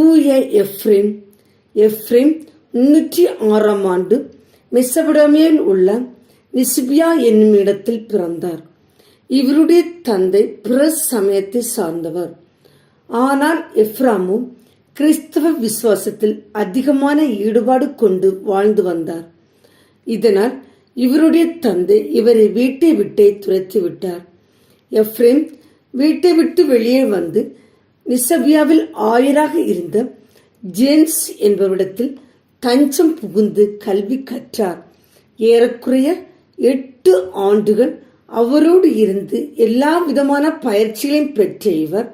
தூய எஃப்ரிம் எஃப்ரிம் முன்னூற்றி ஆறாம் ஆண்டு மெசபடமியில் உள்ள நிசிபியா என்னும் இடத்தில் பிறந்தார். இவருடைய தந்தை பிற சமயத்தை சார்ந்தவர். ஆனால் எஃப்ராமும் கிறிஸ்தவ விசுவாசத்தில் அதிகமான ஈடுபாடு கொண்டு வாழ்ந்து வந்தார். இதனால் இவருடைய தந்தை இவரை வீட்டை விட்டே துரத்தி விட்டார். எஃப்ரேம் வீட்டை விட்டு வெளியே வந்து நிசபியாவில் ஆயராக இருந்த ஜேம்ஸ் என்பவரிடத்தில் தஞ்சம் புகுந்து கல்வி கற்றார். ஏறக்குறைய எட்டு ஆண்டுகள் அவரோடு இருந்து எல்லா விதமான பயிற்சிகளையும் பெற்ற இவர்.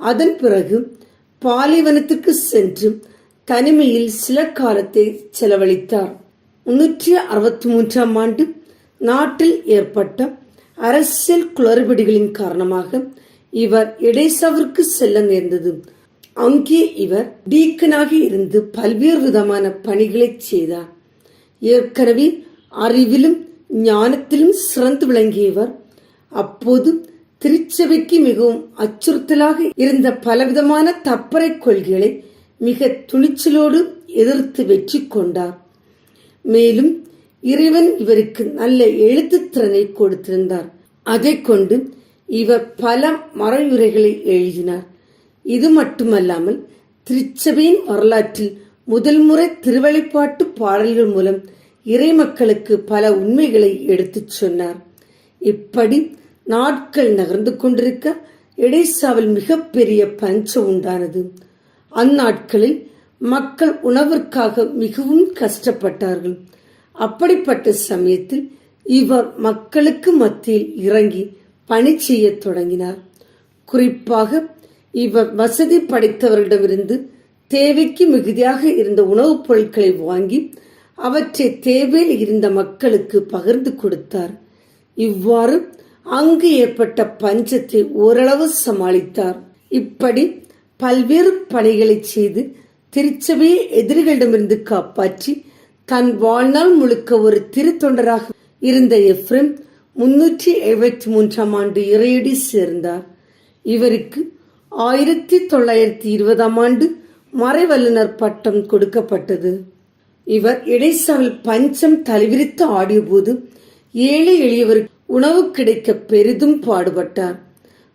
அதன் பிறகு பாலைவனத்துக்கு சென்று தனிமையில் சில காலத்தை செலவழித்தார். முன்னூற்றி அறுபத்தி மூன்றாம் ஆண்டு நாட்டில் ஏற்பட்ட அரசியல் குளறுபடிகளின் காரணமாக இவர் எடேசாவிற்கு செல்ல நேர்ந்தது. அங்கே இவர் டீக்கனாக இருந்து பல்வேறு விதமான பணிகளை செய்தார். ஏற்கனவே அறிவிலும் ஞானத்திலும் சிறந்து விளங்கியவர். அப்போது திருச்சபைக்கு மிகவும் அச்சுறுத்தலாக இருந்த பலவிதமான தப்பறை கொள்கைகளை மிக துணிச்சலோடு எதிர்த்து வெற்றி கொண்டார். மேலும் இறைவன் இவருக்கு நல்ல எழுத்துத்திறனை கொடுத்திருந்தார். அதை கொண்டு இவர் பல மறையுரைகளை எழுதினார். இது மட்டுமல்லாமல் திருச்சபையின் வரலாற்றில் முதல் முறை திருவழிப்பாட்டு பாடல்கள் மூலம் இறை மக்களுக்கு பல உண்மைகளை எடுத்துச் சொன்னார். இப்படி நாட்கள் நகர்ந்து கொண்டிருக்க எடைசாவில் மிகப்பெரிய பஞ்சம் உண்டானது. அந்நாட்களில் மக்கள் உணவிற்காக மிகவும் கஷ்டப்பட்டார்கள். அப்படிப்பட்ட சமயத்தில் இவர் மக்களுக்கு மத்தியில் இறங்கி பணி செய்ய தொடங்கினார். குறிப்பாக இவர் வசதி படைத்தவர்களிடமிருந்து தேவைக்கு மிகுதியாக இருந்த உணவுப் பொருட்களை வாங்கி அவற்றை தேவையில் இருந்த மக்களுக்கு பகிர்ந்து கொடுத்தார். இவ்வாறு அங்கு ஏற்பட்ட பஞ்சத்தை ஓரளவு சமாளித்தார். இப்படி பல்வேறு பணிகளை செய்து திருச்சபையை எதிரிகளிடமிருந்து காப்பாற்றி தன் வாழ்நாள் முழுக்க ஒரு திருத்தொண்டராக இருந்த எஃப்ரெம் முன்னூற்றி எழுபத்தி மூன்றாம் ஆண்டு இறையடி சேர்ந்தார். இவருக்கு ஆயிரத்தி தொள்ளாயிரத்தி இருபதாம் ஆண்டு மறைவல்லுனர் பட்டம் கொடுக்கப்பட்டது. இவர் இடைசாவில் பஞ்சம் தலைவிரித்து ஆடியபோது ஏழை எளியவருக்கு உணவு கிடைக்க பெரிதும் பாடுபட்டார்.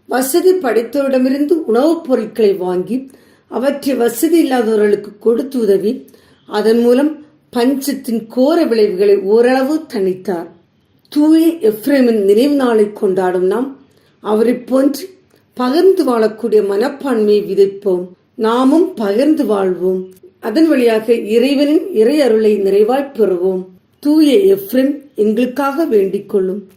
வசதி படைத்தோரிடமிருந்து உணவுப் பொருட்களை வாங்கி அவற்றை வசதி இல்லாதவர்களுக்கு கொடுத்து உதவி அதன் மூலம் பஞ்சத்தின் கோர விளைவுகளை ஓரளவு தணித்தார். தூய எஃப்ரேமின் நினைவு நாளை கொண்டாடும் நாம். அவரைப் போன்று பகிர்ந்து வாழக்கூடிய மனப்பான்மையை விதைப்போம். நாமும் பகிர்ந்து வாழ்வோம். அதன் வழியாக இறைவனின் இறை அருளை நிறைவாய் பெறுவோம். தூய எஃப்ரேம் எங்களுக்காக வேண்டிக் கொள்ளும்.